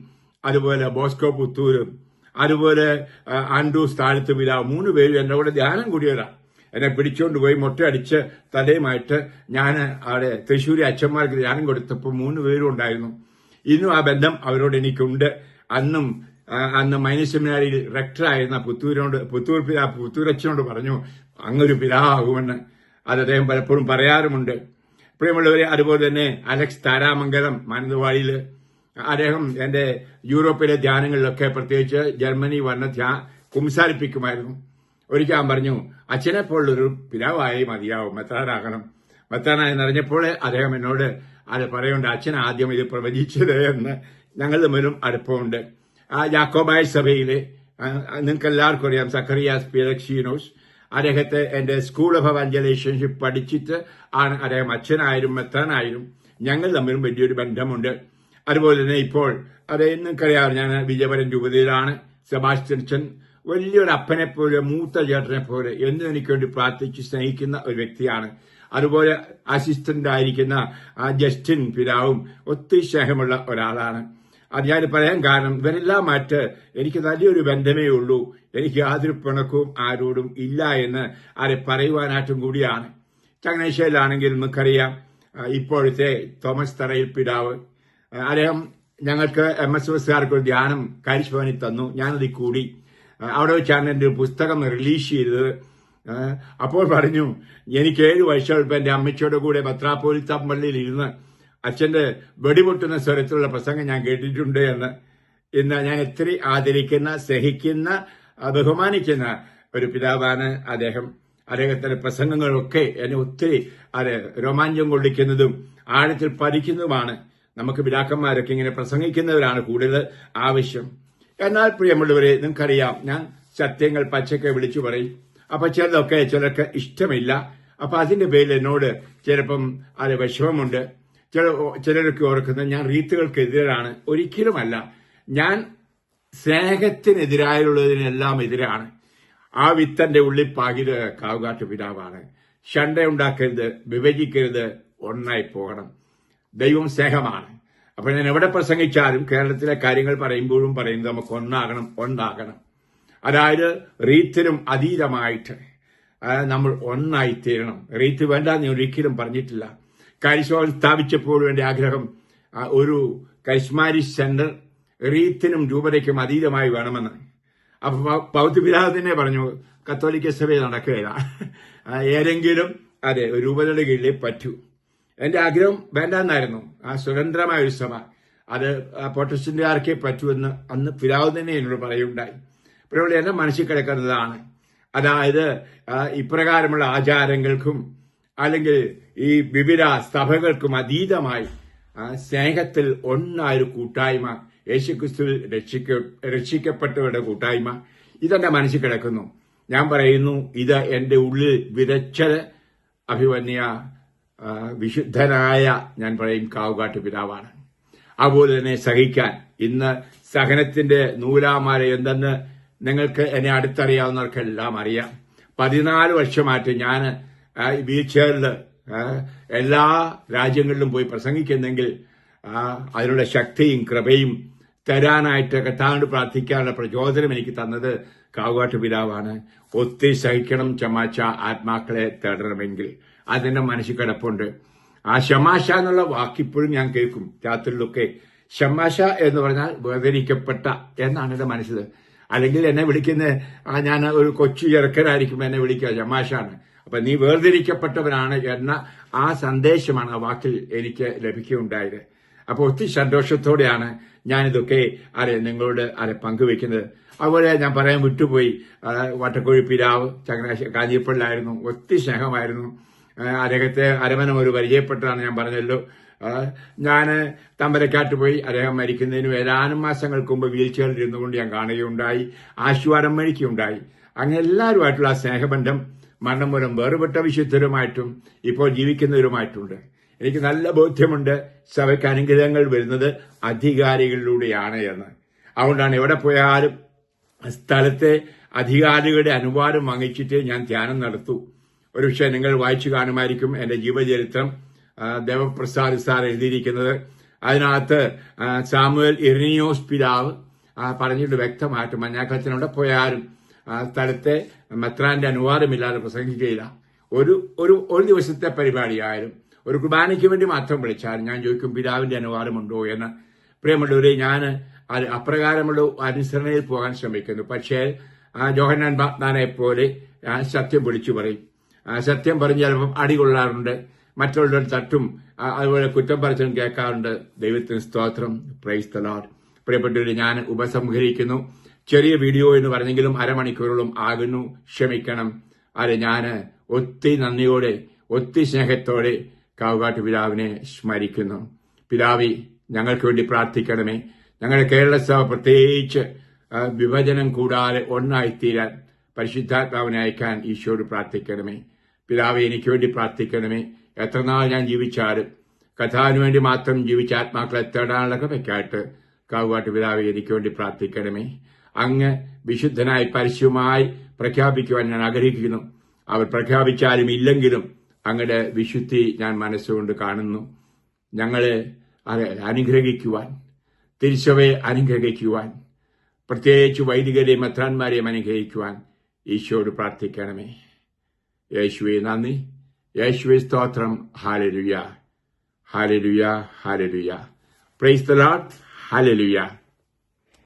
അതുപോലെ ബോസ്കോ പുത്തൂരും അതുപോലെ ആൻഡു താഴത്ത് പിതാവ് മൂന്ന് പേരും എന്റെ കൂടെ ധ്യാനം കൂടിയവരാ. എന്നെ പിടിച്ചുകൊണ്ട് പോയി മുട്ടയടിച്ച് തലയുമായിട്ട് ഞാൻ അവിടെ തൃശ്ശൂരി അച്ഛന്മാർക്ക് ധ്യാനം കൊടുത്തപ്പോൾ മൂന്ന് പേരും ഉണ്ടായിരുന്നു. ഇന്നും ആ ബന്ധം അവരോട് എനിക്കുണ്ട്. അന്നും അന്ന് മൈനസ് സെമിനാരിയിൽ റെക്ടറായിരുന്ന പുത്തൂരോട് പുത്തൂർ പിതാ പുത്തൂരച്ഛനോട് പറഞ്ഞു അങ്ങൊരു പിതാവുമെന്ന്. അത് അദ്ദേഹം പലപ്പോഴും പറയാറുമുണ്ട്. പ്രിയമുള്ളവരെ അതുപോലെ തന്നെ അലക്സ് താരാമംഗലം മാനന്തവാടിയിൽ അദ്ദേഹം എന്റെ യൂറോപ്പിലെ ധ്യാനങ്ങളിലൊക്കെ പ്രത്യേകിച്ച് ജർമ്മനി വന്ന ധ്യാ കുംസാരിപ്പിക്കുമായിരുന്നു. ഒരിക്കൽ ഞാൻ പറഞ്ഞു അച്ഛനെ പോലുള്ളൊരു പിതാവായി മതിയാവും മെത്രാനാകണം മെത്രാനായി നിറഞ്ഞപ്പോൾ അദ്ദേഹം എന്നോട് അത് പറയുന്നുണ്ട് അച്ഛൻ ആദ്യം ഇത് പ്രവചിച്ചത് എന്ന്. ഞങ്ങൾ തമ്മിലും അടുപ്പമുണ്ട്. ആ യാക്കോബായ സഭയിലെ നിങ്ങൾക്ക് എല്ലാവർക്കും അറിയാം സക്കറിയാസ് പിലക്ഷീനോസ് അദ്ദേഹത്തെ എന്റെ സ്കൂൾ ഓഫ് എവാഞ്ചലേഷൻഷിപ്പ് പഠിച്ചിട്ട് ആണ് അദ്ദേഹം അച്ഛനായാലും മെത്താനായാലും ഞങ്ങൾ തമ്മിലും വലിയൊരു ബന്ധമുണ്ട്. അതുപോലെ തന്നെ ഇപ്പോൾ അത് നിങ്ങൾക്കറിയാം ഞാൻ വിജയപരം രൂപതയിലാണ് സെബാസ്റ്റ്യൻ വലിയൊരു അപ്പനെ പോലെ മൂത്ത ചേട്ടനെ പോലെ എന്നും എനിക്ക് വേണ്ടി പ്രാർത്ഥിച്ച് സ്നേഹിക്കുന്ന ഒരു വ്യക്തിയാണ്. അതുപോലെ അസിസ്റ്റന്റ് ആയിരിക്കുന്ന ജസ്റ്റിൻ പിതാവും ഒത്തിരി സ്നേഹമുള്ള ഒരാളാണ്. അത് ഞാൻ പറയാൻ കാരണം ഇവരെല്ലാമായിട്ട് എനിക്ക് നല്ലൊരു ബന്ധമേ ഉള്ളൂ. എനിക്ക് യാതൊരു പിണക്കവും ആരോടും ഇല്ല എന്ന് ആരെ പറയുവാനായിട്ടും കൂടിയാണ്. ചങ്ങനാശ്ശേരിയിലാണെങ്കിൽ നമുക്കറിയാം ഇപ്പോഴത്തെ തോമസ് തറയിൽ പിതാവ്. അദ്ദേഹം ഞങ്ങൾക്ക് എം എസ് എസ്കാർക്ക് ഒരു ധ്യാനം കാരിശഭവനിൽ തന്നു. ഞാനതിൽ കൂടി അവിടെ വെച്ചാണ് എന്റെ ഒരു പുസ്തകം റിലീസ് ചെയ്തത്. അപ്പോൾ പറഞ്ഞു എനിക്ക് ഏഴ് വയസ്സുള്ളപ്പോൾ എന്റെ അമ്മച്ചിയുടെ കൂടെ പത്രാപോലിത്ത പള്ളിയിൽ ഇരുന്ന് അച്ഛന്റെ വെടിപൊട്ടുന്ന സ്വരത്തിലുള്ള പ്രസംഗം ഞാൻ കേട്ടിട്ടുണ്ട് എന്ന്. ഇന്ന് ഞാൻ ഇത്തിരി ആദരിക്കുന്ന സഹിക്കുന്ന ബഹുമാനിക്കുന്ന ഒരു പിതാവാണ് അദ്ദേഹം. അദ്ദേഹത്തിന്റെ പ്രസംഗങ്ങളൊക്കെ എന്നെ ഒത്തിരി അത് രോമാഞ്ചം കൊള്ളിക്കുന്നതും ആഴത്തിൽ പതിക്കുന്നതുമാണ്. നമുക്ക് പിതാക്കന്മാരൊക്കെ ഇങ്ങനെ പ്രസംഗിക്കുന്നവരാണ് കൂടുതൽ ആവശ്യം. എന്നാൽ പ്രിയമുള്ളവരെ നിങ്ങൾക്കറിയാം ഞാൻ സത്യങ്ങൾ പച്ചക്കെ വിളിച്ചു പറയും. അപ്പൊ ചിലതൊക്കെ ചിലർക്ക് ഇഷ്ടമില്ല. അപ്പൊ അതിന്റെ പേരിൽ എന്നോട് ചിലപ്പം അത് വിഷമമുണ്ട്. ചില ചിലരൊക്കെ ഓർക്കുന്നത് ഞാൻ റീത്തുകൾക്കെതിരാണ്. ഒരിക്കലുമല്ല. ഞാൻ സ്നേഹത്തിനെതിരായുള്ളതിനെല്ലാം എതിരാണ്. ആ വിത്തന്റെ ഉള്ളിൽ പാകിത് കാവുകാട്ട് പിതാവാണ്. ഷണ്ട ഉണ്ടാക്കരുത് വിഭജിക്കരുത് ഒന്നായി പോകണം. ദൈവം സ്നേഹമാണ്. അപ്പൊ ഞാൻ എവിടെ പ്രസംഗിച്ചാലും കേരളത്തിലെ കാര്യങ്ങൾ പറയുമ്പോഴും പറയുന്നത് നമുക്ക് ഒന്നാകണം ഒന്നാകണം. അതായത് റീത്തിനും അതീതമായിട്ട് നമ്മൾ ഒന്നായി തീരണം. റീത്ത് വേണ്ട ഞാൻ ഒരിക്കലും പറഞ്ഞിട്ടില്ല. കരിശോൻ സ്ഥാപിച്ചപ്പോഴും എന്റെ ആഗ്രഹം ഒരു കരിസ്മാരി സെന്റർ റീത്തിനും രൂപതയ്ക്കും അതീതമായി വേണമെന്ന്. അപ്പൊ പൗത്യപിതാവ് പൗത്യ തന്നെ പറഞ്ഞു കത്തോലിക്ക സഭ നടക്കുകയില്ല. ഏതെങ്കിലും അതെ രൂപതയുടെ കീഴിലേ പറ്റൂ. എന്റെ ആഗ്രഹം വേണ്ടെന്നായിരുന്നു. ആ സ്വതന്ത്രമായ ഒരു സഭ. അത് പ്രൊട്ടസ്റ്റന്റുകാർക്കേ പറ്റുമെന്ന് അന്ന് പിതാവ് തന്നെ എന്നോട് പറയുണ്ടായി ഇപ്പോൾ എന്റെ മനസ്സിൽ കിടക്കുന്നതാണ് അതായത് ഇപ്രകാരമുള്ള ആചാരങ്ങൾക്കും അല്ലെങ്കിൽ ഈ വിവിധ സഭകൾക്കും അതീതമായി സ്നേഹത്തിൽ ഒന്നായൊരു കൂട്ടായ്മ യേശുക്രിസ്തുവിൽ രക്ഷിക്ക രക്ഷിക്കപ്പെട്ടവരുടെ കൂട്ടായ്മ ഇതെന്റെ മനസ്സിൽ കിടക്കുന്നു. ഞാൻ പറയുന്നു ഇത് എന്റെ ഉള്ളിൽ വിതച്ചത് അഭിമന്യ വിശുദ്ധനായ ഞാൻ പറയും കാവുകാട്ട് പിതാവാണ്. അതുപോലെ തന്നെ സഹിക്കാൻ. ഇന്ന് സഹനത്തിന്റെ നൂലാമാല എന്തെന്ന് നിങ്ങൾക്ക് എന്നെ അടുത്തറിയാവുന്നവർക്കെല്ലാം അറിയാം. പതിനാല് വർഷമായിട്ട് ഞാൻ വീൽ എല്ലാ രാജ്യങ്ങളിലും പോയി പ്രസംഗിക്കുന്നെങ്കിൽ അതിനുള്ള ശക്തിയും കൃപയും തരാനായിട്ട് കർത്താവിനോട് പ്രാർത്ഥിക്കാനുള്ള പ്രചോദനം എനിക്ക് തന്നത് കാവുകാട്ട് പിതാവാണ്. ഒത്തിരി സഹിക്കണം ചമാച്ച ആത്മാക്കളെ തേടണമെങ്കിൽ. അതിന്റെ മനസ്സിൽ കിടപ്പുണ്ട്. ആ ശമാശ എന്നുള്ള വാക്കിപ്പോഴും ഞാൻ കേൾക്കും. രാത്രിയിലൊക്കെ ശമാശ എന്ന് പറഞ്ഞാൽ വേദനിക്കപ്പെട്ട എന്നാണ് എന്റെ മനസ്സിൽ. അല്ലെങ്കിൽ എന്നെ വിളിക്കുന്ന ഞാൻ ഒരു കൊച്ചു ചെറുക്കനായിരിക്കും എന്നെ വിളിക്കുക ശമാശാണ് അപ്പൊ നീ വേർതിരിക്കപ്പെട്ടവനാണ് എന്ന ആ സന്ദേശമാണ് ആ വാക്കിൽ എനിക്ക് ലഭിക്കുകയുണ്ടായത്. അപ്പോൾ ഒത്തിരി സന്തോഷത്തോടെയാണ് ഞാനിതൊക്കെ അരെ നിങ്ങളോട് അരെ പങ്കുവെക്കുന്നത്. അതുപോലെ ഞാൻ പറയാൻ വിട്ടുപോയി. വട്ടക്കോഴി പിതാവ് ചങ്ങനാശ്ശേരി കാഞ്ഞിരപ്പള്ളിലായിരുന്നു ഒത്തിരി സ്നേഹമായിരുന്നു. അദ്ദേഹത്തെ അരമന ഒരു പരിചയപ്പെട്ടതാണ് ഞാൻ പറഞ്ഞല്ലോ. ഞാൻ തമ്പലക്കാട്ട് പോയി അദ്ദേഹം മരിക്കുന്നതിന് ഏതാനും മാസങ്ങൾക്ക് മുമ്പ് വീൽ ചെയറിൽ ഇരുന്നുകൊണ്ട് ഞാൻ കാണുകയുണ്ടായി. ആശുവാരം മേടിക്കുകയുണ്ടായി. അങ്ങനെ എല്ലാവരുമായിട്ടുള്ള ആ സ്നേഹബന്ധം മരണം മൂലം വേറുപെട്ട വിശുദ്ധരുമായിട്ടും ഇപ്പോൾ ജീവിക്കുന്നവരുമായിട്ടുണ്ട്. എനിക്ക് നല്ല ബോധ്യമുണ്ട് സഭയ്ക്ക് അനുഗ്രഹങ്ങൾ വരുന്നത് അധികാരികളിലൂടെയാണ് എന്ന്. അതുകൊണ്ടാണ് എവിടെ പോയാലും സ്ഥലത്തെ അധികാരികളുടെ അനുവാദം വാങ്ങിച്ചിട്ട് ഞാൻ ധ്യാനം നടത്തൂ. ഒരുപക്ഷെ നിങ്ങൾ വായിച്ചു കാണുമായിരിക്കും എന്റെ ജീവചരിത്രം ദേവപ്രസാദ് സാർ എഴുതിയിരിക്കുന്നത്. അതിനകത്ത് സാമുവൽ ഇറിനിയോസ് പിതാവ് പറഞ്ഞിട്ട് വ്യക്തമായിട്ട് മഞ്ഞാക്കത്തിനവിടെ പോയാലും ആ സ്ഥലത്തെ മെത്രാന്റെ അനുവാദമില്ലാതെ പ്രസംഗിക്കുകയില്ല. ഒരു ഒരു ഒരു ദിവസത്തെ പരിപാടിയായാലും ഒരു കുർബാനയ്ക്ക് വേണ്ടി മാത്രം വിളിച്ചാലും ഞാൻ ചോദിക്കും പിതാവിന്റെ അനുവാദമുണ്ടോ? എന്ന്. പ്രിയമുള്ളവരെ ഞാൻ അപ്രകാരമുള്ള അനുസരണയിൽ പോകാൻ ശ്രമിക്കുന്നു. പക്ഷേ ജോഹന്നാൻ ബാഗ്ദാനെ പോലെ സത്യം വിളിച്ചു പറയും. സത്യം പറഞ്ഞ് ചിലപ്പം അടികൊള്ളാറുണ്ട് മറ്റുള്ളവർ തട്ടും അതുപോലെ കുറ്റം പറച്ചിലും കേൾക്കാറുണ്ട്. ദൈവത്തിന് സ്തോത്രം. പ്രൈസ് തലാർ പ്രിയപ്പെട്ടവരെ ഞാൻ ഉപസംഹരിക്കുന്നു. ചെറിയ വീഡിയോ എന്ന് പറഞ്ഞെങ്കിലും അരമണിക്കൂറോളം ആകുന്നു. ക്ഷമിക്കണം. അത് ഞാൻ ഒത്തിരി നന്ദിയോടെ ഒത്തിരി സ്നേഹത്തോടെ കാവുകാട്ട് പിതാവിനെ സ്മരിക്കുന്നു. പിതാവി ഞങ്ങൾക്ക് വേണ്ടി പ്രാർത്ഥിക്കണമേ. ഞങ്ങളുടെ കേരള സഭ പ്രത്യേകിച്ച് വിഭജനം കൂടാതെ ഒന്നായിത്തീരാൻ പരിശുദ്ധാത്മാവിനെ അയക്കാൻ ഈശോയോട് പ്രാർത്ഥിക്കണമേ. പിതാവെ എനിക്ക് വേണ്ടി പ്രാർത്ഥിക്കണമേ. എത്രനാൾ ഞാൻ ജീവിച്ചാലും കഥാവിന് വേണ്ടി മാത്രം ജീവിച്ച ആത്മാക്കളെ തേടാനുള്ള വെക്കായിട്ട് കാവുകാട്ട് പിതാവെ എനിക്ക് വേണ്ടി പ്രാർത്ഥിക്കണമേ. അങ്ങ് വിശുദ്ധനായി പരസ്യമായി പ്രഖ്യാപിക്കുവാൻ ഞാൻ ആഗ്രഹിക്കുന്നു. അവർ പ്രഖ്യാപിച്ചാലും ഇല്ലെങ്കിലും അങ്ങയുടെ വിശുദ്ധി ഞാൻ മനസ്സുകൊണ്ട് കാണുന്നു. ഞങ്ങളെ അനുഗ്രഹിക്കുവാൻ തിരിച്ചവയെ അനുഗ്രഹിക്കുവാൻ പ്രത്യേകിച്ച് വൈദികരെയും മെത്രാന്മാരെയും അനുഗ്രഹിക്കുവാൻ ഈശോയോട് പ്രാർത്ഥിക്കണമേ. യേശുവെ നന്ദി. യേശുവെ സ്തോത്രം. Hallelujah. Hallelujah hallelujah. Praise the lord. Hallelujah.